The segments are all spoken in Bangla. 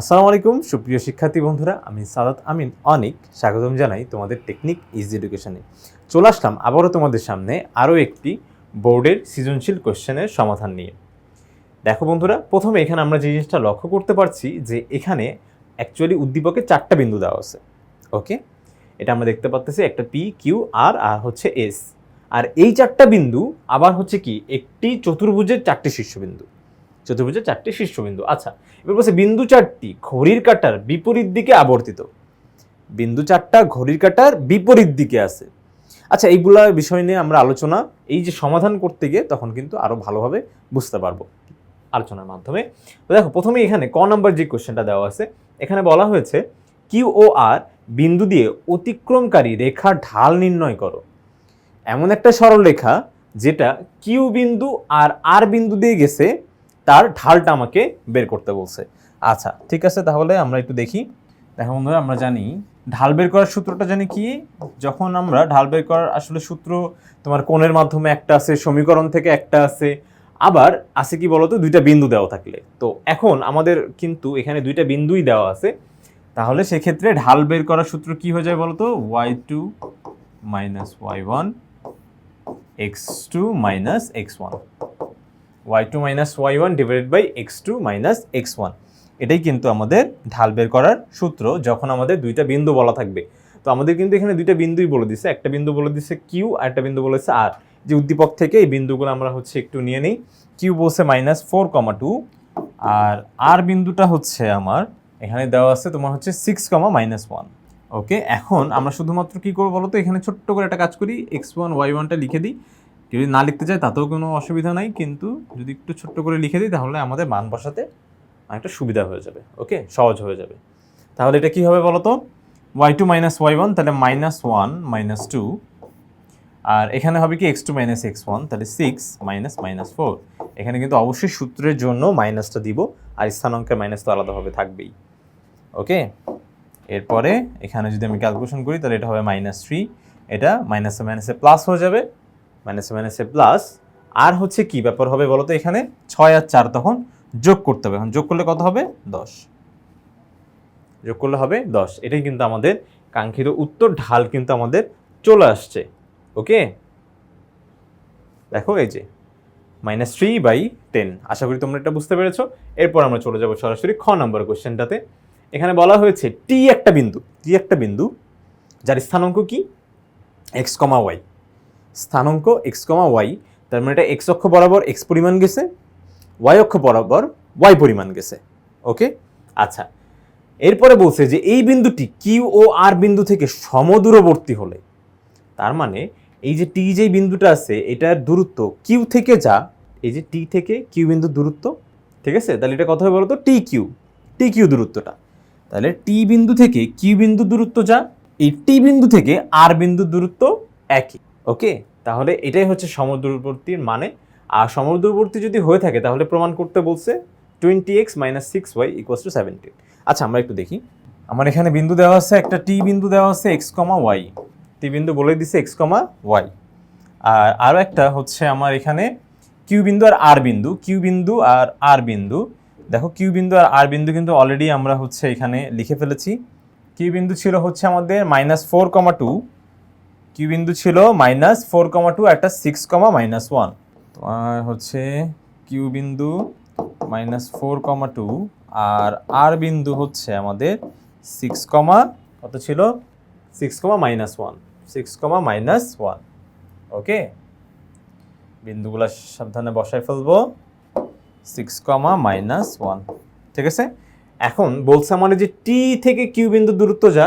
আসসালামু আলাইকুম, সুপ্রিয় শিক্ষার্থী বন্ধুরা, আমি সাদাত আমিন অনিক, স্বাগতম জানাই তোমাদের টেকনিক ইজি এডুকেশনে চলে আসলাম আবারও তোমাদের সামনে আরও একটি বোর্ডের সৃজনশীল কোশ্চেনের সমাধান নিয়ে। দেখো বন্ধুরা, প্রথমে এখানে আমরা যে জিনিসটা লক্ষ্য করতে পারছি যে এখানে অ্যাকচুয়ালি উদ্দীপকে চারটা বিন্দু দেওয়া আছে। ওকে এটা আমরা দেখতে পাচ্ছি একটা পি কিউ আর আর হচ্ছে এস আর এই চারটা বিন্দু আবার হচ্ছে কি, একটি চতুর্ভুজের চারটি শীর্ষবিন্দু। চতুর্ভুজের চারটি শীর্ষবিন্দু। আচ্ছা এবার বলছে বিন্দু চারটি ঘড়ির কাঁটার বিপরীত দিকে আবর্তিত। বিন্দু চারটা ঘড়ির কাঁটার বিপরীত দিকে আছে। আচ্ছা এইগুলা বিষয় নিয়ে আমরা আলোচনা, এই যে সমাধান করতে গিয়ে তখন কিন্তু আরও ভালোভাবে বুঝতে পারব আলোচনার মাধ্যমে। তো দেখো প্রথমে এখানে ক নাম্বার যে কোশ্চেনটা দেওয়া আছে, এখানে বলা হয়েছে, কিউ ও আর বিন্দু দিয়ে অতিক্রমকারী রেখার ঢাল নির্ণয় করো। এমন একটা সরলরেখা যেটা কিউ বিন্দু আর আর বিন্দু দিয়ে গেছে তার ঢালটা আমাকে বের করতে বলছে। আচ্ছা ঠিক আছে, তাহলে আমরা একটু দেখি। দেখো বন্ধুরা, আমরা জানি, ঢাল বের করার সূত্রটা জানি কি? যখন আমরা ঢাল বের করার আসলে সূত্র তোমার কোণের মাধ্যমে একটা আছে, সমীকরণ থেকে একটা আছে, আবার আছে কি বলতো? দুইটা বিন্দু দেওয়া থাকলে। তো এখন আমাদের কিন্তু এখানে দুইটা বিন্দুই দেওয়া আছে। তাহলে সেক্ষেত্রে ঢাল বের করার সূত্র কি হয়ে যায় বলতো? Y two minus Y one X two minus X one Y two minus Y one divided by X two minus X one এটাই কিন্তু আমাদের ঢাল বের করার সূত্র, যখন আমাদের দুইটা বিন্দু বলা থাকবে। তো আমাদের কিন্তু এখানে দুইটা বিন্দুই বলে দিছে। একটা বিন্দু বলে দিছে কিউ আর একটা বিন্দু বলেছে আর যে উদ্দীপক থেকে এই বিন্দুগুলো আমরা হচ্ছে একটু নিয়ে নিই। কিউ বলছে মাইনাস ফোর কমা টু আর আর বিন্দুটা হচ্ছে আমার, এখানে দেওয়া আছে তোমার হচ্ছে six comma minus one okay এখন আমরা শুধুমাত্র কি করব বলো তো এখানে ছোট্ট করে একটা কাজ করি। এক্স ওয়ান ওয়াই ওয়ানটা লিখে দিই। যদি না লিখতে চায় তাতেও কোনো অসুবিধা নাই, কিন্তু যদি একটু ছোট্ট করে লিখে দিই তাহলে আমাদের মান বসাতে অনেকটা সুবিধা হয়ে যাবে, ওকে? সহজ হয়ে যাবে। তাহলে এটা কি হবে বলো তো Y two minus Y one তাহলে মাইনাস ওয়ান মাইনাস টু আর এখানে হবে কি X two minus X one তাহলে সিক্স মাইনাস মাইনাস ফোর এখানে কিন্তু অবশ্যই সূত্রের জন্য মাইনাসটা দিব, আর স্থানাঙ্কের মাইনাস তো আলাদাভাবে থাকবেই, ওকে? এরপরে এখানে যদি আমি ক্যালকুলেশন করি, তাহলে এটা হবে মাইনাস থ্রি এটা মাইনাসে মাইনাসে প্লাস হয়ে যাবে। মাইনাসে মাইনাসে প্লাস। আর হচ্ছে কি ব্যাপার হবে বলো তো এখানে? ছয় আর চার তখন যোগ করতে হবে। এখন যোগ করলে কত হবে? দশ। যোগ করলে হবে দশ। এটাই কিন্তু আমাদের কাঙ্ক্ষিত উত্তর। ঢাল কিন্তু আমাদের চলে আসছে। ওকে? দেখো এই যে, মাইনাস থ্রি বাই টেন। আশা করি তোমরা এটা বুঝতে পেরেছ। এরপর আমরা চলে যাব সরাসরি খ নম্বর কোশ্চেনটাতে। এখানে বলা হয়েছে টি একটা বিন্দু। টি একটা বিন্দু, যার স্থানাঙ্ক কি? X comma Y. স্থানাঙ্ক এক্স কমা ওয়াই তার মানে এটা এক্স অক্ষ বরাবর এক্স পরিমাণ গেছে ওয়াই অক্ষ বরাবর ওয়াই পরিমাণ গেছে, ওকে? আচ্ছা এরপরে বলছে যে এই বিন্দুটি কিউ ও আর বিন্দু থেকে সমদূরবর্তী হলে, তার মানে এই যে টি যে বিন্দুটা আছে, এটার দূরত্ব কিউ থেকে যা, এই যে টি থেকে কিউ বিন্দুর দূরত্ব, ঠিক আছে? তাহলে এটা কথা বলতো টি কিউ টি কিউ দূরত্বটা। তাহলে টি বিন্দু থেকে কিউ বিন্দু দূরত্ব যা, এই টি বিন্দু থেকে আর বিন্দু দূরত্ব একই। ওকে তাহলে এটাই হচ্ছে সমদূরবর্তীর মানে। আর সমদূরবর্তী যদি হয়ে থাকে, তাহলে প্রমাণ করতে বলছে twenty X minus six Y equals to seventeen আচ্ছা আমরা একটু দেখি। আমার এখানে বিন্দু দেওয়া আছে, একটা টি বিন্দু দেওয়া আছে এক্স কমা ওয়াই টি বিন্দু বলে দিছে এক্স কমা ওয়াই আর আরও একটা হচ্ছে আমার এখানে কিউ বিন্দু আর আর বিন্দু। কিউ বিন্দু আর আর বিন্দু। দেখো কিউ বিন্দু আর আর বিন্দু কিন্তু অলরেডি আমরা হচ্ছে এখানে লিখে ফেলেছি। কিউ বিন্দু ছিল হচ্ছে আমাদের minus four comma two Q বিন্দু ছিল মাইনাস ফোর কমা টু একটা সিক্স কমা মাইনাস ওয়ান তোমার হচ্ছে কিউ বিন্দু মাইনাস ফোর কমা টু আর আর বিন্দু হচ্ছে আমাদের সিক্স কমা কত ছিল? Six comma minus one six comma minus one okay? বিন্দুগুলো সাবধানে বসায় ফেলব। সিক্স কমা মাইনাস ওয়ান ঠিক আছে? এখন বলছে মানে যে টি থেকে কিউ বিন্দু দূরত্ব যা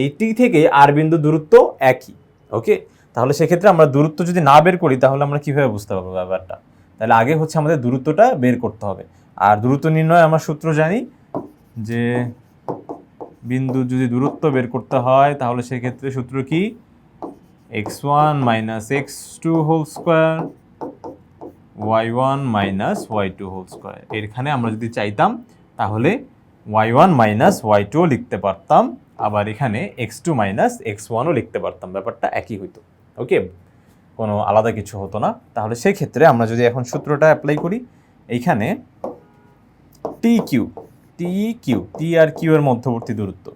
এই টি থেকে আর বিন্দু দূরত্ব একই ওকে তাহলে সেক্ষেত্রে আমরা দূরত্ব যদি না বের করি, তাহলে আমরা কীভাবে বুঝতে পারব ব্যাপারটা? তাহলে আগে হচ্ছে আমাদের দূরত্বটা বের করতে হবে। আর দূরত্ব নির্ণয় আমরা সূত্র জানি যে বিন্দু যদি দূরত্ব বের করতে হয়, তাহলে সেক্ষেত্রে সূত্র কি? X one minus X two whole square, Y one minus Y two whole square. এখানে আমরা যদি চাইতাম, তাহলে ওয়াই ওয়ান মাইনাস ওয়াই টুও লিখতে পারতাম। আবার এখানে এক্স টু মাইনাস এক্স ওয়ানও লিখতে পারতাম, ব্যাপারটা একই হইতো ওকে কোনো আলাদা কিছু হতো না। তাহলে সেই ক্ষেত্রে আমরা যদি এখন সূত্রটা অ্যাপ্লাই করি, এইখানে T Q T Q T আর কিউ এর মধ্যবর্তী দূরত্ব।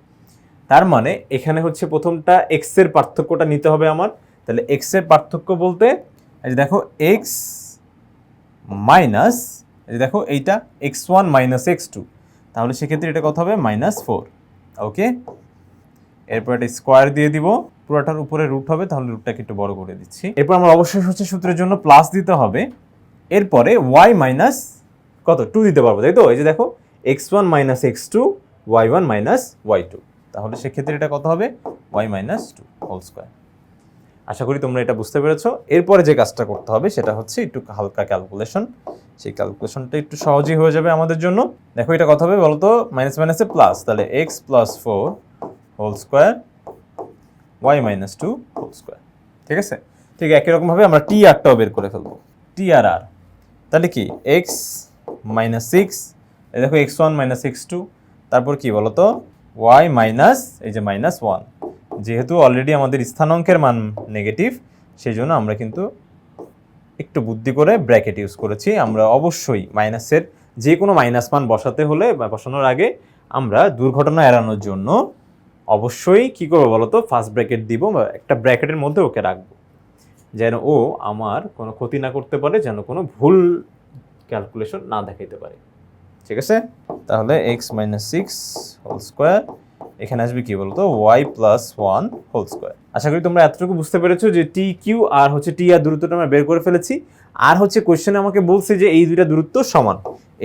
তার মানে এখানে হচ্ছে প্রথমটা এক্সের পার্থক্যটা নিতে হবে আমার। তাহলে এক্সের পার্থক্য বলতে দেখো এক্স মাইনাস দেখো, এইটা X one minus X two তাহলে সেক্ষেত্রে এটা কত হবে? মাইনাস ফোর ওকে এরপর একটা স্কোয়ার দিয়ে দিব। পুরোটার উপরে রুট হবে, তাহলে রুটটাকে একটু বড় করে দিচ্ছি। এরপর আমার অবশ্যই হচ্ছে সূত্রের জন্য প্লাস দিতে হবে। এরপরে ওয়াই মাইনাস কত? টু দিতে পারব, তাই তো? এই যে দেখো X one minus X two Y one minus Y two তাহলে সেক্ষেত্রে এটা কত হবে? Y minus two whole square আশা করি তোমরা এটা বুঝতে পেরেছ। এরপরে যে কাজটা করতে হবে, সেটা হচ্ছে একটু হালকা ক্যালকুলেশন সেই ক্যালকুলেশনটা একটু সহজেই হয়ে যাবে আমাদের জন্য। দেখো এটা কত হবে বলতো? মাইনাস মাইনাসে প্লাস তাহলে X plus four whole square Y minus two whole square ঠিক আছে? ঠিক একই রকমভাবে আমরা টি আরটাও বের করে ফেলব। টি আর আর তাহলে কি? এক্স মাইনাস সিক্স দেখো X one minus X two তারপর কি বলতো? ওয়াই মাইনাস এই যে মাইনাস ওয়ান যেহেতু অলরেডি আমাদের স্থানাঙ্কের মান নেগেটিভ সেই জন্য আমরা কিন্তু একটু বুদ্ধি করে ব্র্যাকেট ইউজ করেছি। আমরা অবশ্যই মাইনাসের যে কোনো মাইনাস মান বসাতে হলে বা বসানোর আগে আমরা দুর্ঘটনা এড়ানোর জন্য অবশ্যই কি করব বলতো ফার্স্ট ব্র্যাকেট দিব একটা ব্র্যাকেটের মধ্যে ওকে রাখব। যেন ও আমার কোনো ক্ষতি না করতে পারে, যেন কোনো ভুল ক্যালকুলেশন না দেখাইতে পারে। ঠিক আছে? তাহলে X minus six whole square এখানে আসবে কি বলতো Y plus one whole square আশা করি তোমরা এতটুকু বুঝতে পেরেছ যে টি কিউ আর হচ্ছে টি আর দূরত্বটা আমরা বের করে ফেলেছি। আর হচ্ছে কোয়েশ্চেনে আমাকে বলছে যে এই দুইটা দূরত্ব সমান।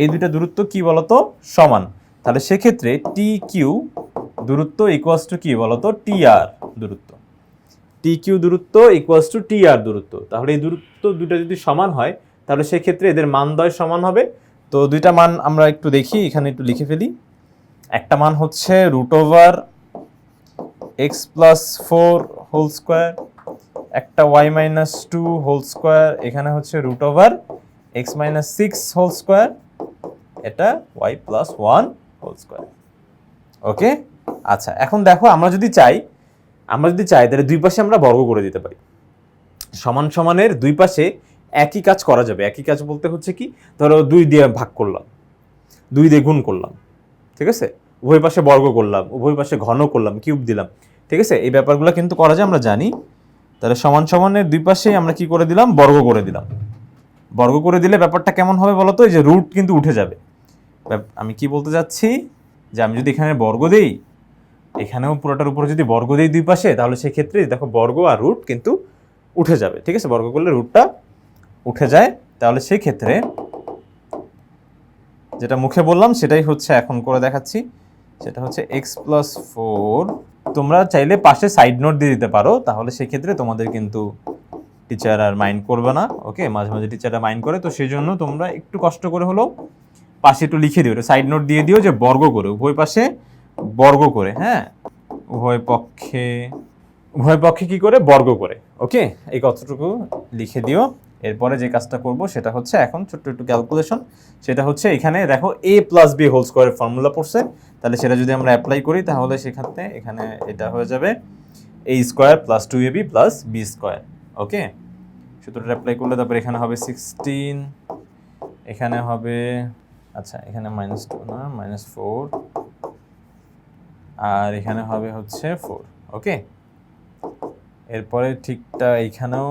এই দুইটা দূরত্ব কি বলতো সমান। তাহলে সেক্ষেত্রে টি কিউ দূরত্ব ইকুয়াস টু কি বলতো? টি আর দূরত্ব। টি কিউ দূরত্ব ইকুয়াস টু টি আর দূরত্ব। তাহলে এই দূরত্ব দুটো যদি সমান হয়, তাহলে সেক্ষেত্রে এদের মানদয় সমান হবে। তো দুইটা মান আমরা একটু দেখি, এখানে একটু লিখে ফেলি। একটা মান হচ্ছে root over X plus four whole square একটা Y minus two whole square এখানে হচ্ছে root over X minus six whole square এটা Y plus one whole square okay আচ্ছা এখন দেখো আমরা যদি চাই, আমরা যদি চাই, তাহলে দুই পাশে আমরা বর্গ করে দিতে পারি। সমান সমানের দুই পাশে একই কাজ করা যাবে। একই কাজ বলতে হচ্ছে কি, ধরো দুই দিয়ে ভাগ করলাম, দুই দিয়ে গুণ করলাম, ঠিক আছে? উভয় পাশে বর্গ করলাম, উভয় পাশে ঘন করলাম, কিউব দিলাম, ঠিক আছে? এই ব্যাপারগুলো কিন্তু করা যায়, আমরা জানি। তাহলে সমান সমানের দুই পাশে আমরা কি করে দিলাম? বর্গ করে দিলাম। বর্গ করে দিলে ব্যাপারটা কেমন হবে বলো তো? এই যে রুট কিন্তু উঠে যাবে। আমি কি বলতে যাচ্ছি? যে আমি যদি এখানে বর্গ দেই এখানেও পুরোটার উপরে যদি বর্গ দেই দুই পাশে, তাহলে সেক্ষেত্রে দেখো বর্গ আর রুট কিন্তু উঠে যাবে, ঠিক আছে? বর্গ করলে রুটটা উঠে যায়। তাহলে সেই ক্ষেত্রে যেটা মুখে বললাম, সেটাই হচ্ছে এখন করে দেখাচ্ছি। সেটা হচ্ছে এক্স প্লাস ফোর তোমরা চাইলে পাশে সাইড নোট দিয়ে দিতে পারো, তাহলে সেক্ষেত্রে তোমাদের কিন্তু টিচার আর মাইন্ড করবে না ওকে মাঝে মাঝে টিচাররা মাইন্ড করে, তো সেই জন্য তোমরা একটু কষ্ট করে হলেও পাশে একটু লিখে দিও সাইড নোট দিয়ে দিও যে বর্গ করে, উভয় পাশে বর্গ করে হ্যাঁ? উভয় পক্ষে উভয় পক্ষে কি করে? বর্গ করে। ওকে? এই কতটুকু লিখে দিও। এরপরে যে কাজটা করব সেটা হচ্ছে এখন ছোট্ট একটু ক্যালকুলেশন সেটা হচ্ছে এখানে দেখো এ প্লাস বি হোল স্কোয়ারের ফর্মুলা পড়ছে। তাহলে সেটা যদি আমরা অ্যাপ্লাই করি, তাহলে সেখানে এখানে এটা হয়ে যাবে A square plus two A B plus B square okay? সূত্রটা অ্যাপ্লাই করলে তারপর এখানে হবে সিক্সটিন এখানে হবে আচ্ছা এখানে মাইনাস টু না মাইনাস ফোর আর এখানে হবে হচ্ছে ফোর ওকে এরপরে ঠিকটা এইখানেও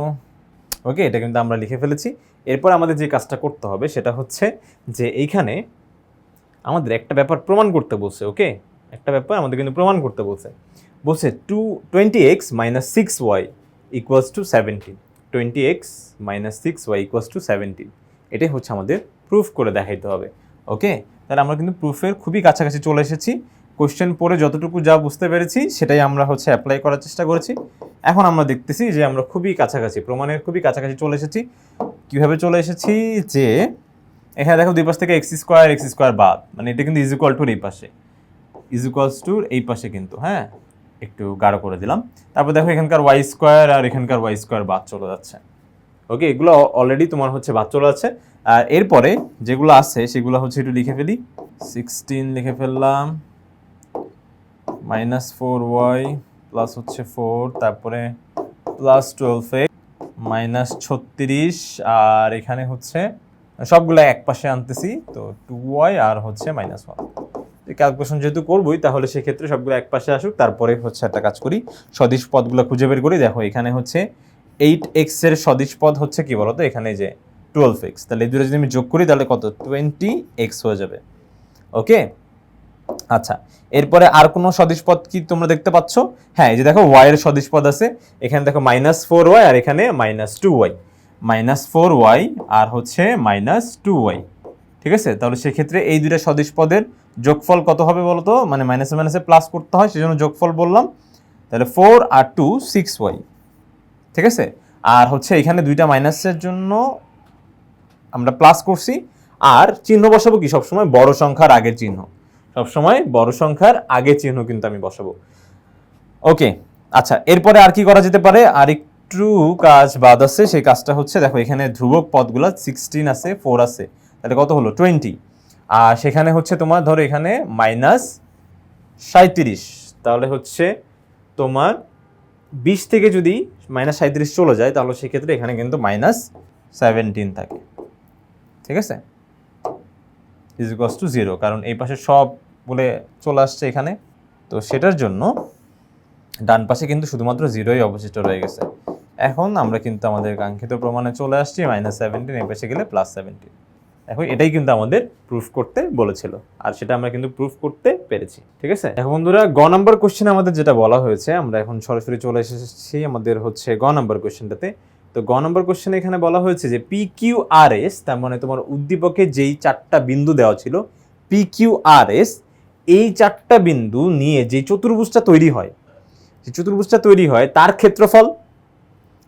ওকে এটা কিন্তু আমরা লিখে ফেলেছি। এরপর আমাদের যে কাজটা করতে হবে সেটা হচ্ছে যে এইখানে আমাদের একটা ব্যাপার প্রমাণ করতে বলছে ওকে একটা ব্যাপার আমাদের কিন্তু প্রমাণ করতে বলছে। বলছে to twenty X minus six Y equals to seventeen twenty X minus six Y equals to seventeen এটাই হচ্ছে আমাদের প্রুফ করে দেখাইতে হবে ওকে তাহলে আমরা কিন্তু প্রুফের খুবই কাছাকাছি চলে এসেছি। কোশ্চেন পড়ে যতটুকু যা বুঝতে পেরেছি, সেটাই আমরা হচ্ছে অ্যাপ্লাই করার চেষ্টা করেছি। এখন আমরা দেখতেছি যে আমরা খুবই কাছাকাছি, প্রমাণের খুবই কাছাকাছি চলে এসেছি। কীভাবে চলে এসেছি? যে, এখানে দেখো দুই পাশ থেকে এক্স স্কোয়ার এক্স স্কোয়ার বাদ। মানে এটা কিন্তু ইজ ইকুয়াল টুর এই পাশে। ইজ ইকুয়ালস টুর এই পাশে কিন্তু হ্যাঁ? একটু গাঢ় করে দিলাম। তারপর দেখো এখানকার ওয়াই স্কোয়ার আর এখানকার ওয়াই স্কোয়ার বাদ চলে যাচ্ছে। ওকে, এগুলো অলরেডি তোমার হচ্ছে বাদ চলে যাচ্ছে। আর এরপরে যেগুলো আছে, সেগুলো হচ্ছে একটু লিখে ফেলি। সিক্সটিন লিখে ফেললাম। মাইনাস ফোর ওয়াই প্লাস হচ্ছে ফোর তারপরে প্লাস টুয়েলভ এক্স মাইনাস ছত্রিশ, আর এখানে হচ্ছে সবগুলো এক পাশে আনতেছি, তো টু ওয়াই আর হচ্ছে মাইনাস ওয়ান ক্যালকুলেশন যেহেতু করবোই, তাহলে সেক্ষেত্রে সবগুলো এক পাশে আসুক, তারপরে হচ্ছে একটা কাজ করি, সদিশ পদগুলো খুঁজে বের করি। দেখো, এখানে হচ্ছে এইট এক্সের সদিশ পদ হচ্ছে কি বলতো? এখানে যে টুয়েলভ এক্স তাহলে এই দুটো যদি আমি যোগ করি, তাহলে কত? টোয়েন্টি এক্স হয়ে যাবে। ওকে আচ্ছা এরপরে আর কোনো সদিশ পদ কি তোমরা দেখতে পাচ্ছ? হ্যাঁ এই যে দেখো ওয়াই এর সদিশ পদ আছে, এখানে দেখো মাইনাস ফোর ওয়াই আর এখানে minus two Y minus four Y আর হচ্ছে মাইনাস টু ওয়াই ঠিক আছে? তাহলে সেক্ষেত্রে এই দুইটা সদিশ পদের যোগফল কত হবে বলতো? মানে মাইনাসে মাইনাসে প্লাস করতে হয়, সেজন্য যোগফল বললাম। তাহলে ফোর আর টু সিক্স ওয়াই ঠিক আছে? আর হচ্ছে এখানে দুইটা মাইনাসের জন্য আমরা প্লাস করছি। আর চিহ্ন বসাবো কি সবসময়? বড় সংখ্যার আগের চিহ্ন। সবসময় বড় সংখ্যার আগের চিহ্ন কিন্তু আমি বসাবো। ওকে আচ্ছা এরপরে আর কি করা যেতে পারে? আর একটু কাজ বাদ আছে, সেই কাজটা হচ্ছে, দেখো, এখানে ধ্রুবক পদগুলো সিক্সটিন আছে ফোর আছে, তাহলে কত হলো? টোয়েন্টি আর সেখানে হচ্ছে তোমার, ধরো, এখানে মাইনাস সাঁত্রিশ তাহলে হচ্ছে তোমার বিশ থেকে যদি মাইনাস সাঁত্রিশ চলে যায়, তাহলে সেক্ষেত্রে এখানে কিন্তু মাইনাস সেভেন্টিন থাকে। ঠিক আছে? ইজ ইকস টু জিরো কারণ এই পাশে সব বলে চলে আসছে এখানে। তো সেটার জন্য ডান পাশে কিন্তু শুধুমাত্র জিরোই অবশিষ্ট রয়ে গেছে। এখন আমরা কিন্তু আমাদের কাঙ্ক্ষিত প্রমাণে চলে আসছি মাইনাস সেভেন্টিন এই পাশে গেলে প্লাস সেভেন্টিন এখন এটাই কিন্তু আমাদের প্রুফ করতে বলেছিল, আর সেটা আমরা কিন্তু প্রুফ করতে পেরেছি, ঠিক আছে? এখন বন্ধুরা, গ নাম্বার কোশ্চেন আমাদের যেটা বলা হয়েছে, আমরা এখন সরাসরি চলে এসেছি আমাদের হচ্ছে গ নাম্বার কোশ্চেনটাতে তো গ নম্বর কোশ্চেন এখানে বলা হয়েছে যে পি কিউ আর এস তার মানে তোমার উদ্দীপকে যেই চারটা বিন্দু দেওয়া ছিল পি কিউ আর এস এই চারটা বিন্দু নিয়ে যে চতুর্ভুজটা তৈরি হয়, যে চতুর্ভুজটা তৈরি হয়, তার ক্ষেত্রফল,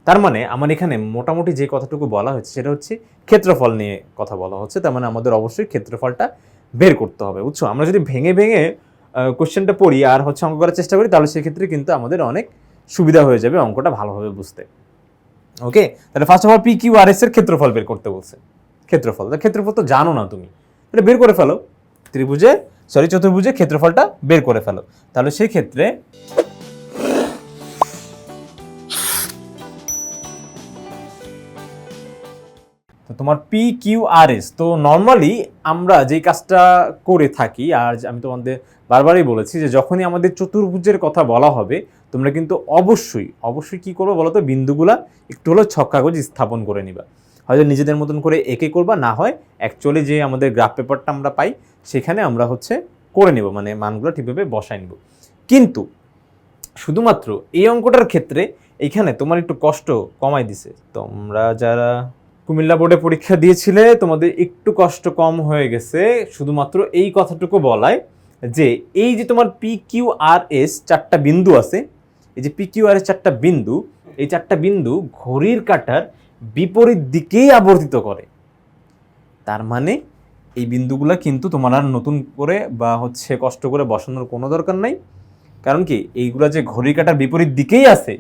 তার মানে আমার এখানে মোটামুটি যে কথাটুকু বলা হচ্ছে সেটা হচ্ছে ক্ষেত্রফল নিয়ে কথা বলা হচ্ছে, তার মানে আমাদের অবশ্যই ক্ষেত্রফলটা বের করতে হবে, বুঝছ? আমরা যদি ভেঙে ভেঙে কোশ্চেনটা পড়ি আর হচ্ছে অঙ্ক করার চেষ্টা করি, তাহলে সেক্ষেত্রে কিন্তু আমাদের অনেক সুবিধা হয়ে যাবে অঙ্কটা ভালোভাবে বুঝতে। ওকে তাহলে first of all P Q R S এর ক্ষেত্রফল বের করতে বলছে। ক্ষেত্রফল ক্ষেত্রফল তো জানো না তুমি। এটা বের করে ফেলো। ত্রিভুজে সরি চতুর্ভুজে ক্ষেত্রফলটা বের করে ফেলো। তাহলে সেই ক্ষেত্রে তো তোমার পি কিউ আর এস তো নর্মালি আমরা যেই কাজটা করে থাকি, আর আমি তোমাদের বারবারই বলেছি যে যখনই আমাদের চতুর্ভুজের কথা বলা হবে, তোমরা কিন্তু অবশ্যই অবশ্যই কি করব বলো তো বিন্দুগুলা একটু হলেও ছক কাগজ স্থাপন করে নিবা। হয়তো নিজেদের মতন করে একে করবা, না হয় অ্যাকচুয়ালি যে আমাদের গ্রাফ পেপারটা আমরা পাই, সেখানে আমরা হচ্ছে করে নিব মানে মানগুলো ঠিকভাবে বসাই নিব। কিন্তু শুধুমাত্র এই অঙ্কটার ক্ষেত্রে এইখানে তোমার একটু কষ্ট কমাই দিছে। তোমরা যারা কুমিল্লা বোর্ডে পরীক্ষা দিয়েছিলে, তোমাদের একটু কষ্ট কম হয়ে গেছে। শুধুমাত্র এই কথাটুকু বলায় যে এই যে তোমার পি কিউ আর এস চারটা বিন্দু আছে, এই যে পি কিউ আর এস চারটা বিন্দু, এই চারটা বিন্দু ঘড়ির কাঁটার বিপরীত দিকেই আবর্তিত করে। তার মানে এই বিন্দুগুলো কিন্তু তোমার আর নতুন করে বা হচ্ছে কষ্ট করে বসানোর কোনো দরকার নাই। কারণ কি, এইগুলো যে ঘড়ির কাঁটার বিপরীত দিকেই আছে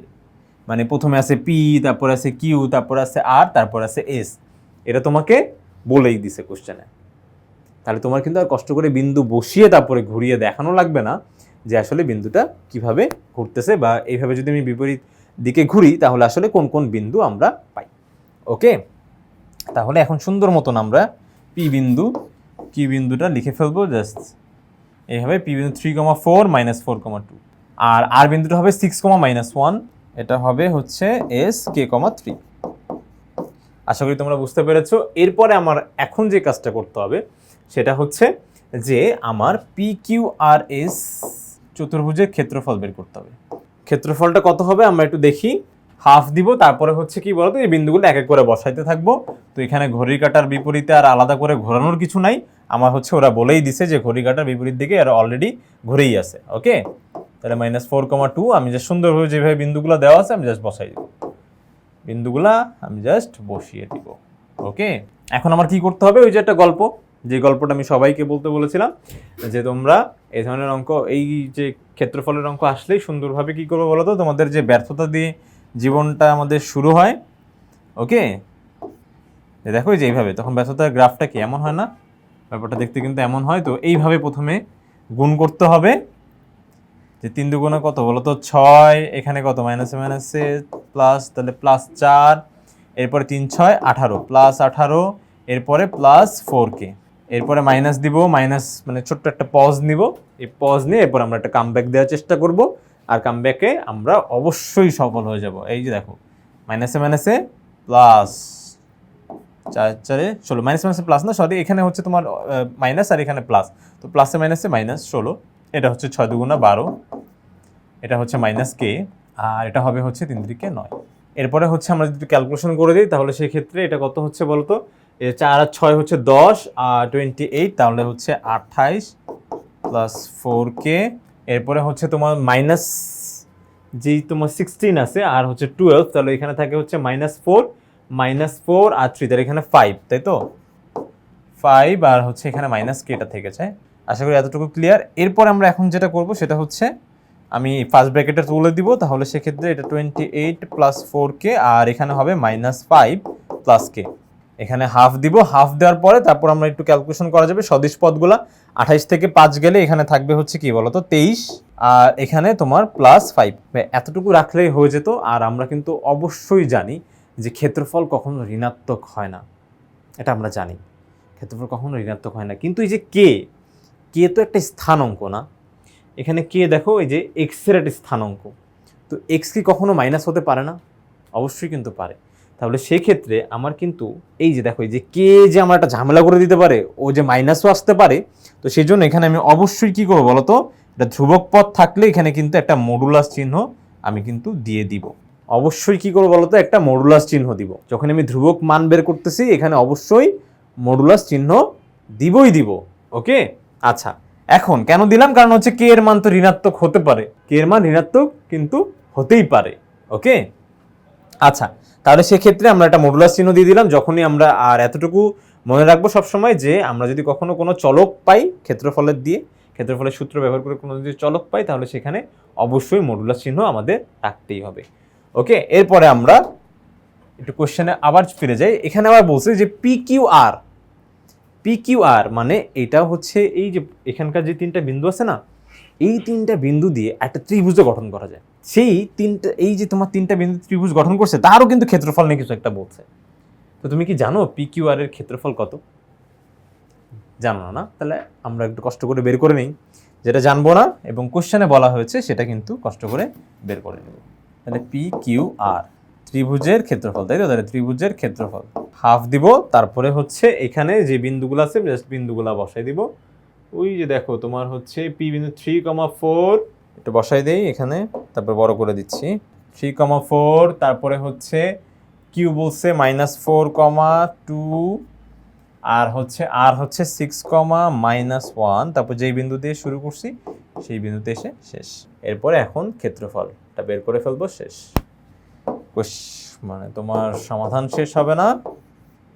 মানে প্রথমে আছে পি তারপর আছে কিউ তারপর আছে আর তারপর আছে এস এটা তোমাকে বলেই দিছে কোশ্চেনে তাহলে তোমার কিন্তু আর কষ্ট করে বিন্দু বসিয়ে তারপরে ঘুরিয়ে দেখানো লাগবে না যে আসলে বিন্দুটা কীভাবে ঘুরতেছে বা এইভাবে যদি আমি বিপরীত দিকে ঘুরি, তাহলে আসলে কোন কোন বিন্দু আমরা পাই। ওকে তাহলে এখন সুন্দর মতন আমরা পি বিন্দু কি বিন্দুটা লিখে ফেলব জাস্ট এইভাবে পি বিন্দু three comma four minus four comma two আর আর বিন্দুটা হবে সিক্স কমা মাইনাস ওয়ান এটা হবে হচ্ছে এস কে কমা থ্রি আশা করি তোমরা বুঝতে পেরেছ। এরপরে আমার এখন যে কাজটা করতে হবে, সেটা হচ্ছে যে আমার পি কিউ আর এস চতুর্ভুজের ক্ষেত্রফল বের করতে হবে। ক্ষেত্রফলটা কত হবে? আমরা একটু দেখি। হাফ দিব, তারপরে হচ্ছে কি বলতো, এই বিন্দুগুলো এক এক করে বসাইতে থাকব। তো এখানে ঘড়ি কাটার বিপরীতে আর আলাদা করে ঘোরানোর কিছু নাই। আমার হচ্ছে ওরা বলেই দিছে যে ঘড়ি কাটার বিপরীত দিকে আর অলরেডি ঘুরেই আছে ওকে তাহলে মাইনাস ফোর কমা টু আমি যে সুন্দরভাবে যেভাবে বিন্দুগুলো দেওয়া আছে, আমি জাস্ট বসাই দিব। বিন্দুগুলা আমি জাস্ট বসিয়ে দিব ওকে এখন আমার কি করতে হবে? ওই যে একটা গল্প, যে গল্পটা আমি সবাইকে বলতে বলেছিলাম, যে তোমরা এই ধরনের অঙ্ক, এই যে ক্ষেত্রফলের অঙ্ক আসলেই সুন্দরভাবে কি করব বলো তো? তোমাদের যে ব্যর্থতা দিয়ে জীবনটা আমাদের শুরু হয় ওকে দেখো যে এইভাবে, তখন ব্যর্থতার গ্রাফটা কি? এমন হয় না? ব্যাপারটা দেখতে কিন্তু এমন হয়। তো এইভাবে প্রথমে গুণ করতে হবে। যে তিন দুগুণে কত? বলো তো ছয়, এখানে কত? মাইনাসে মাইনাসে প্লাস তাহলে প্লাস চার, এরপরে তিন ছয়, আঠারো। প্লাস আঠারো, এরপরে প্লাস ফোর কে এরপরে মাইনাস দিব মাইনাস মানে ছোট্ট একটা পজ নিব। এই পজ নিয়ে এরপর আমরা একটা কামব্যাক দেওয়ার চেষ্টা করব। আর কামব্যাকে আমরা অবশ্যই সফল হয়ে যাব। এই যে দেখো মাইনাসে মাইনাসে প্লাস চার, চারে ষোলো। মাইনাস মাইনাসে প্লাস না সরি এখানে হচ্ছে তোমার মাইনাস আর এখানে প্লাস তো প্লাসে মাইনাসে মাইনাস ষোলো, এটা হচ্ছে ছয় দুগুণা বারো, এটা হচ্ছে মাইনাস কে আর এটা হবে হচ্ছে তিন দিকে নয়। এরপরে হচ্ছে আমরা যদি ক্যালকুলেশন করে দিই, তাহলে সেই ক্ষেত্রে এটা কত হচ্ছে বলতো? চার আর ছয় হচ্ছে দশ, আর টোয়েন্টি এইট তাহলে হচ্ছে আঠাইশ প্লাস ফোর কে এরপরে হচ্ছে তোমার মাইনাস যেই তোমার সিক্সটিন আছে আর হচ্ছে টুয়েলভ তাহলে এখানে থাকে হচ্ছে মাইনাস ফোর মাইনাস ফোর আর থ্রি তাহলে এখানে ফাইভ তাই তো? ফাইভ আর হচ্ছে এখানে মাইনাস কেটা থেকে যায়। আশা করি এতটুকু ক্লিয়ার এরপর আমরা এখন যেটা করব সেটা হচ্ছে আমি ফার্স্ট ব্র্যাকেটটা তুলে দিব, তাহলে সেক্ষেত্রে এটা টোয়েন্টি এইট প্লাস ফোর কে আর এখানে হবে মাইনাস ফাইভ প্লাস কে এখানে হাফ দিব হাফ দেওয়ার পরে তারপর আমরা একটু ক্যালকুলেশন করা যাবে সদিশ পদগুলা আঠাইশ থেকে পাঁচ গেলে এখানে থাকবে হচ্ছে কি বলতো, তেইশ, আর এখানে তোমার প্লাস ফাইভ এতটুকু রাখলেই হয়ে যেত, আর আমরা কিন্তু অবশ্যই জানি যে ক্ষেত্রফল কখনো ঋণাত্মক হয় না। এটা আমরা জানি, ক্ষেত্রফল কখনো ঋণাত্মক হয় না। কিন্তু এই যে কে কে তো একটা স্থান অঙ্ক না। এখানে কে দেখো, এই যে এক্সের একটা স্থান অঙ্ক তো এক্স কি কখনো মাইনাস হতে পারে না? অবশ্যই কিন্তু পারে। তাহলে সেক্ষেত্রে আমার কিন্তু এই যে দেখো, এই যে কে যে আমার একটা ঝামেলা করে দিতে পারে, ও যে মাইনাসও আসতে পারে, তো সেই জন্য এখানে আমি অবশ্যই কি করব বলতো? এটা ধ্রুবক পদ থাকলে এখানে কিন্তু একটা মডুলাস চিহ্ন আমি কিন্তু দিয়ে দিব। অবশ্যই কি করব বলতো? একটা মডুলাস চিহ্ন দিব। যখন আমি ধ্রুবক মান বের করতেছি, এখানে অবশ্যই মডুলাস চিহ্ন দিবই দিব। ওকে? আচ্ছা এখন কেন দিলাম? কারণ হচ্ছে কে এর মান তো ঋণাত্মক হতে পারে। কে এর মান ঋণাত্মক কিন্তু হতেই পারে। ওকে? আচ্ছা তাহলে সেক্ষেত্রে আমরা একটা মডুলাস চিহ্ন দিয়ে দিলাম, যখনই আমরা আর এতটুকু মনে রাখব সবসময় যে আমরা যদি কখনো কোনো চলক পাই ক্ষেত্রফলের দিয়ে, ক্ষেত্রফলের সূত্র ব্যবহার করে কোনো যদি চলক পাই, তাহলে সেখানে অবশ্যই মডুলার চিহ্ন আমাদের রাখতেই হবে। ওকে, এরপরে আমরা একটু কোশ্চেনে আবার ফিরে যাই। এখানে আবার বলছে যে P Q R P Q R মানে এটা হচ্ছে এই যে এখানকার যে তিনটা বিন্দু আছে না এই তিনটা বিন্দু দিয়ে একটা ত্রিভুজ গঠন করা যায়। সেই তিনটা এই যে তোমার তিনটা বিন্দু ত্রিভুজ গঠন করছে, তারও কিন্তু ক্ষেত্রফল নিয়ে কিছু একটা বলছে। তো তুমি কি জানো পি কিউ আর এর ক্ষেত্রফল কত? জানো না তাহলে আমরা একটু কষ্ট করে বের করে নিই। যেটা জানব না এবং কোশ্চেনে বলা হয়েছে, সেটা কিন্তু কষ্ট করে বের করে নেব। তাহলে পি কিউ আর ত্রিভুজের ক্ষেত্রফল, তাই তো? তাহলে ত্রিভুজের ক্ষেত্রফল। হাফ দিব, তারপরে হচ্ছে এখানে যে বিন্দুগুলো আছে জাস্ট বিন্দুগুলা বসাই দিব। ওই যে দেখো, তোমার হচ্ছে পি বিন্দু থ্রি কমা ফোর একটু বসাই দেই এখানে, তারপর বড় করে দিচ্ছি। থ্রি কমা ফোর তারপরে হচ্ছে কিউ বলছে মাইনাস ফোর কমা টু আর হচ্ছে আর হচ্ছে সিক্স কমা মাইনাস ওয়ান তারপর যেই বিন্দু দিয়ে শুরু করছি, সেই বিন্দুতে এসে শেষ। এরপরে এখন ক্ষেত্রফলটা বের করে ফেলব, শেষ। মানে তোমার সমাধান শেষ হবে না।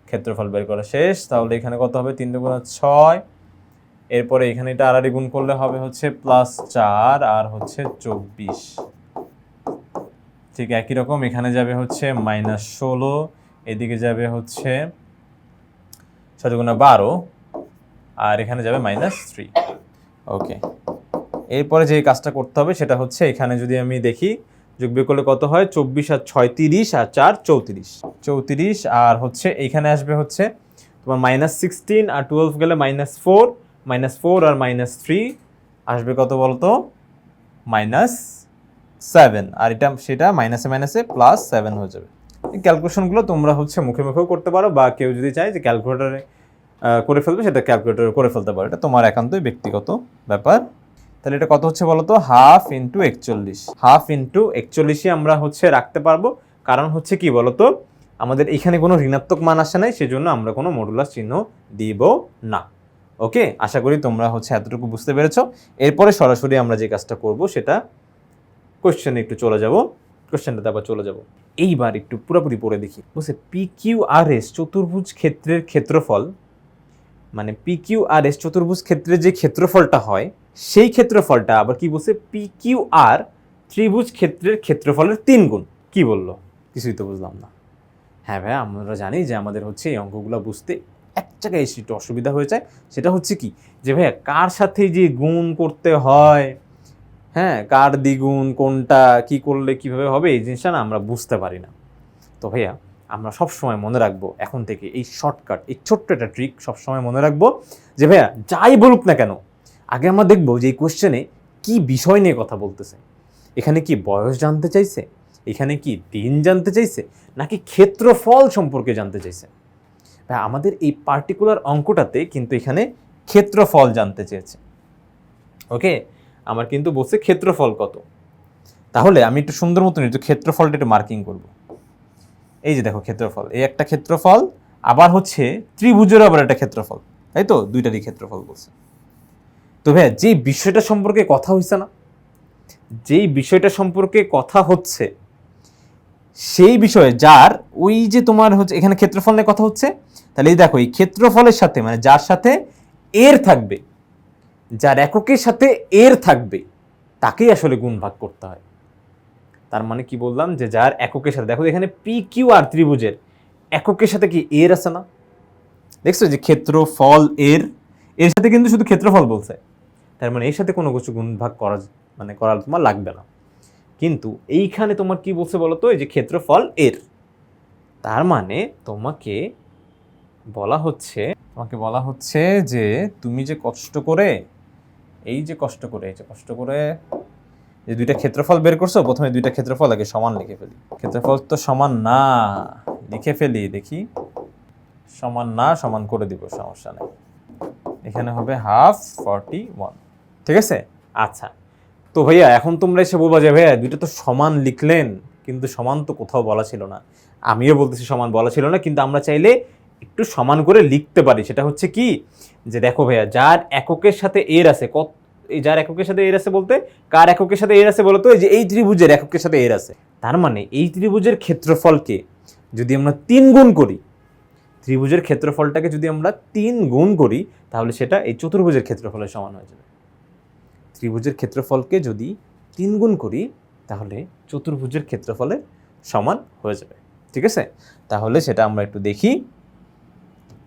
ক্ষেত্রফল বের করা শেষ, তাহলে এখানে কত হবে? তিন দুগুণ ছয় এরপরে এখানে এটা আড়াআড়ি গুণ করলে হবে হচ্ছে প্লাস চার আর হচ্ছে চব্বিশ। ঠিক একই রকম, এখানে যাবে হচ্ছে মাইনাস ষোলো, এদিকে যাবে হচ্ছে ছয় দুগুণা বারো, আর এখানে যাবে মাইনাস থ্রি ওকে এরপরে যে কাজটা করতে হবে সেটা হচ্ছে এখানে যদি আমি দেখি, যোগ বিয়োগ করলে কত হয়? চব্বিশ আর ছয় তিরিশ আর চার, চৌত্রিশ। চৌত্রিশ, আর হচ্ছে এইখানে আসবে হচ্ছে তোমার মাইনাস সিক্সটিন আর টুয়েলভ গেলে মাইনাস ফোর মাইনাস ফোর আর মাইনাস থ্রি আসবে কত বলতো? Minus seven. আর এটা, সেটা মাইনাসে মাইনাসে প্লাস সেভেন হয়ে যাবে। এই ক্যালকুলেশনগুলো তোমরা হচ্ছে মুখে মুখেও করতে পারো বা কেউ যদি চায় যে ক্যালকুলেটারে করে ফেলবে, সেটা ক্যালকুলেটরে করে ফেলতে পারো। এটা তোমার একান্তই ব্যক্তিগত ব্যাপার। তাহলে এটা কত হচ্ছে বলো তো হাফ ইন্টু একচল্লিশ। হাফ ইন্টু একচল্লিশই আমরা হচ্ছে রাখতে পারব। কারণ হচ্ছে কি বলতো? আমাদের এখানে কোনো ঋণাত্মক মান আসে নাই, সেজন্য আমরা কোনো মডুলাস চিহ্ন দিব না। ওকে? আশা করি তোমরা হচ্ছে এতটুকু বুঝতে পেরেছ। এরপরে সরাসরি আমরা যে কাজটা করব সেটা কোশ্চেনে একটু চলে যাব। কোশ্চেনটাতে আবার চলে যাব। এইবার একটু পুরোপুরি পড়ে দেখি। বলছে পি কিউ আর এস চতুর্ভুজ ক্ষেত্রের ক্ষেত্রফল মানে পি কিউ আর এস চতুর্ভুজ ক্ষেত্রের যে ক্ষেত্রফলটা হয়, সেই ক্ষেত্রফলটা আবার কি বলছে? পি কিউ আর ত্রিভুজ ক্ষেত্রের ক্ষেত্রফলের তিন গুণ। কি বলল? কিছুই তো বুঝলাম না। হ্যাঁ ভাই আমরা জানি যে আমাদের হচ্ছে এই অঙ্কগুলো বুঝতে এক জায়গায় এসে একটু অসুবিধা হয়ে যায়। সেটা হচ্ছে কি? যে ভাইয়া, কার সাথে যে গুণ করতে হয়? হ্যাঁ কার দ্বিগুণ, কোনটা, কি করলে কীভাবে হবে? এই জিনিসটা না আমরা বুঝতে পারি না। তো ভাইয়া, আমরা সব সময় মনে রাখব, এখন থেকে এই শর্টকাট এই ছোট্ট একটা ট্রিক সবসময় মনে রাখব যে ভাইয়া, যাই বলুক না কেন, আগে আমরা দেখব যে এই কোশ্চেনে কি বিষয় নিয়ে কথা বলতেছে। এখানে কি বয়স জানতে চাইছে? এখানে কি দিন জানতে চাইছে? নাকি ক্ষেত্রফল সম্পর্কে জানতে চাইছে? ভাই, আমাদের এই পার্টিকুলার অঙ্কটাতে কিন্তু এখানে ক্ষেত্রফল জানতে চেয়েছে। ওকে? আমার কিন্তু বলছে ক্ষেত্রফল কত? তাহলে আমি একটু সুন্দর মতন একটু ক্ষেত্রফলটা একটু মার্কিং করব। এই যে দেখো ক্ষেত্রফল, এই একটা ক্ষেত্রফল, আবার হচ্ছে ত্রিভুজের আবার একটা ক্ষেত্রফল, তাই তো? দুইটারই ক্ষেত্রফল বলছে। তো ভাইয়া যে বিষয়টা সম্পর্কে কথা হয়েছে না, যেই বিষয়টা সম্পর্কে কথা হচ্ছে, সেই বিষয়ে যার ওই যে তোমার হচ্ছে, এখানে ক্ষেত্রফল নিয়ে কথা হচ্ছে তাহলে এই দেখো, এই ক্ষেত্রফলের সাথে মানে যার সাথে এর থাকবে, যার এককের সাথে এর থাকবে, তাকেই আসলে গুণ ভাগ করতে হয়। তার মানে কি বললাম যে যার এককের সাথে, দেখো এখানে পি কিউ আর ত্রিভুজের, এককের সাথে কি এর আছে না? দেখছ যে ক্ষেত্রফল এর এর সাথে কিন্তু শুধু ক্ষেত্রফল বলছে। তার মানে এর সাথে কোনো কিছু গুণ ভাগ করা মানে করা তোমার লাগবে না। কিন্তু এইখানে তোমার কি বলছে বলো তো, এই যে ক্ষেত্রফল এর, তার মানে তোমাকে বলা হচ্ছে, তোমাকে বলা হচ্ছে যে তুমি যে কষ্ট করে, এই যে কষ্ট করে, এই যে কষ্ট করে যে দুইটা ক্ষেত্রফল বের করছ, প্রথমে দুইটা ক্ষেত্রফল আগে সমান লিখে ফেলি। ক্ষেত্রফল তো সমান না, লিখে ফেলি, দেখি। সমান না, সমান করে দিব, সমস্যা নেই। এখানে হবে হাফ ফর্টি ওয়ান ঠিক আছে? আচ্ছা। তো ভাইয়া, এখন তোমরা এসে বলবা যে, ভাইয়া, দুইটা তো সমান লিখলেন, কিন্তু সমান তো কোথাও বলা ছিল না। আমিও বলতেছি সমান বলা ছিল না, কিন্তু আমরা চাইলে একটু সমান করে লিখতে পারি। সেটা হচ্ছে কি? যে দেখো ভাইয়া, যার এককের সাথে এর আছে, কত যার এককের সাথে এর আছে বলতে, কার এককের সাথে এর আছে বলতো যে এই ত্রিভুজের এককের সাথে এর আছে। তার মানে এই ত্রিভুজের ক্ষেত্রফলকে যদি আমরা তিন গুণ করি, ত্রিভুজের ক্ষেত্রফলটাকে যদি আমরা তিন গুণ করি, তাহলে সেটা এই চতুর্ভুজের ক্ষেত্রফলের সমান হয়ে যাবে। ত্রিভুজের ক্ষেত্রফলকে যদি তিন গুণ করি, তাহলে চতুর্ভুজের ক্ষেত্রফলের সমান হয়ে যাবে। ঠিক আছে? তাহলে সেটা আমরা একটু দেখি।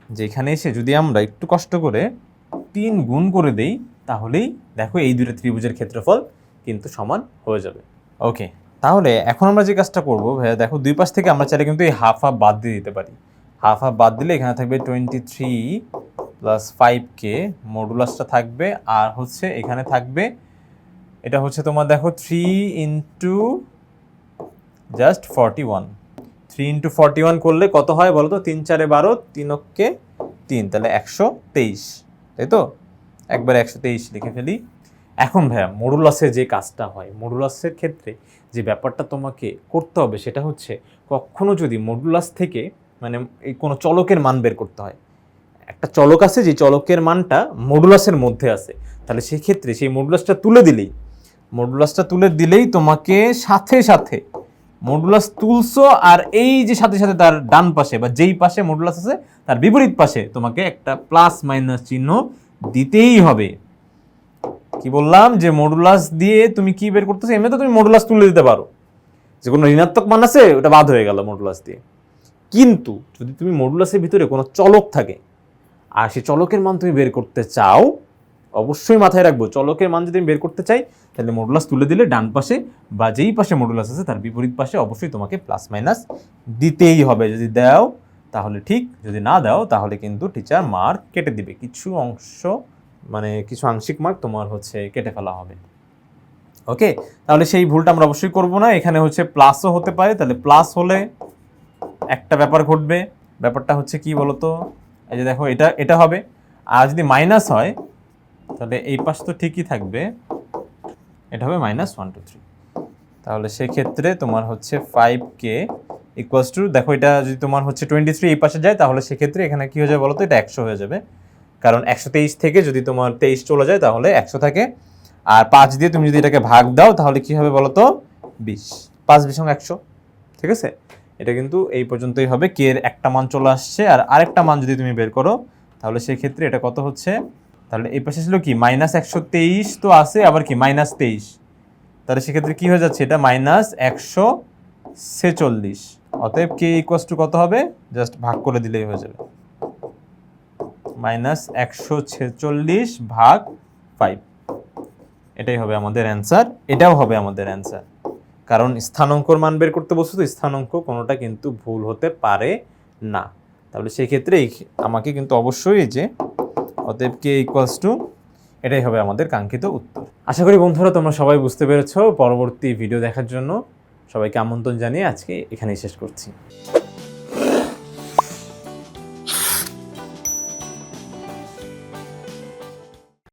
যে এখানে এসে যদি আমরা একটু কষ্ট করে তিন গুণ করে দেই, তাহলেই দেখো এই দুটো ত্রিভুজের ক্ষেত্রফল কিন্তু সমান হয়ে যাবে। ওকে, তাহলে এখন আমরা যে কাজটা করব, ভাইয়া, দেখো দুই পাশ থেকে আমরা চাইলে কিন্তু এই হাফ হাফ বাদ দিয়ে দিতে পারি। হাফ হাফ বাদ দিলে এখানে থাকবে টোয়েন্টি থ্রি প্লাস ফাইভ কে মডুলাসটা থাকবে, আর হচ্ছে এখানে থাকবে, এটা হচ্ছে তোমার দেখো three into just forty one. Three into forty one করলে কত হয় বলো তো তিন চারে বারো, তিন অক্ষে তিন, তাহলে একশো তেইশ। তাই তো? একবার একশো তেইশ লিখে ফেলি। এখন ভাইয়া মডুলাসের যে কাজটা হয় মডুলাসের ক্ষেত্রে যে ব্যাপারটা তোমাকে করতে হবে সেটা হচ্ছে কখনো যদি মডুলাস থেকে মানে এই কোনো চলকের মান বের করতে হয়, একটা চলক আছে যে চলকের মানটা মডুলাসের মধ্যে আছে, তাহলে সেই ক্ষেত্রে সেই মডুলাসটা তুলে দিলেই মডুলাসটা তুলে দিলেই তোমাকে সাথে সাথে মডুলাস তুলছো আর এই যে সাথে সাথে তার ডান পাশে বা যেই পাশে মডুলাস আছে, তার বিপরীত পাশে তোমাকে একটা প্লাস মাইনাস চিহ্ন দিতেই হবে। কি বললাম? যে মডুলাস দিয়ে তুমি কি বের করতেছো? এমনি তো তুমি মডুলাস তুলে দিতে পারো। যে কোনো ঋণাত্মক মান আছে, ওটা বাদ হয়ে গেল মডুলাস দিয়ে। কিন্তু যদি তুমি মডুলাসের ভিতরে কোনো চলক থাকে, আর সেই চলকের মান তুমি বের করতে চাও, অবশ্যই মাথায় রাখব, চলকের মান যদি আমি বের করতে চাই তাহলে মডুলাস তুলে দিলে ডান পাশে বা যেই পাশে মডুলাস আছে তার বিপরীত পাশে অবশ্যই তোমাকে প্লাস মাইনাস দিতেই হবে। যদি দাও, তাহলে ঠিক। যদি না দাও, তাহলে কিন্তু টিচার মার্ক কেটে দিবে। কিছু অংশ মানে কিছু আংশিক মার্ক তোমার হচ্ছে কেটে ফেলা হবে। ওকে তাহলে সেই ভুলটা আমরা অবশ্যই করব না। এখানে হচ্ছে প্লাসও হতে পারে। তাহলে প্লাস হলে একটা ব্যাপার ঘটবে। ব্যাপারটা হচ্ছে কি বলতো? এই যে দেখো, এটা এটা হবে। আর যদি মাইনাস হয়, তাহলে এই পাশ তো ঠিকই থাকবে। এটা হবে মাইনাস ওয়ান টু থ্রি তাহলে সেক্ষেত্রে তোমার হচ্ছে ফাইভ কে ইকুয়ালস টু দেখো এটা যদি তোমার হচ্ছে টোয়েন্টি থ্রি এই পাশে যায়, তাহলে সেক্ষেত্রে এখানে কী হয়ে যাবে বলো তো এটা একশো হয়ে যাবে। কারণ একশো তেইশ থেকে যদি তোমার তেইশ চলে যায়, তাহলে একশো থাকে। আর পাঁচ দিয়ে তুমি যদি এটাকে ভাগ দাও, তাহলে কী হবে বলো তো বিশ। পাঁচ বিশ একশো। ঠিক আছে? এটা কিন্তু এই পর্যন্তই হবে। কে এর একটা মান চলে আসছে। আর আরেকটা মান যদি তুমি বের করো, তাহলে সেক্ষেত্রে এটা কত হচ্ছে? তাহলে এই পাশে ছিল কি? মাইনাস একশো তেইশ তো আছে, আবার কি? মাইনাস তেইশ। তাহলে সেক্ষেত্রে কি হয়ে যাচ্ছে এটা? মাইনাস একশো ছেচল্লিশ। অতএব কে ইকুয়াস টু কত হবে? জাস্ট ভাগ করে দিলেই হয়ে যাবে। মাইনাস একশো ছেচল্লিশ ভাগ ফাইভ এটাই হবে আমাদের অ্যান্সার এটাও হবে আমাদের অ্যান্সার কারণ স্থানাঙ্কর মান বের করতে বলছো তো স্থানাঙ্ক কোনোটা কিন্তু ভুল হতে পারে না। তাহলে সেই ক্ষেত্রে আমাকে কিন্তু অবশ্যই যে অতএব কে ইকুয়ালস টু এটাই হবে আমাদের কাঙ্ক্ষিত উত্তর। আশা করি বন্ধুরা তোমরা সবাই বুঝতে পেরেছ, পরবর্তী ভিডিও দেখার জন্য সবাইকে আমন্ত্রণ জানিয়ে আজকে এখানেই শেষ করছি।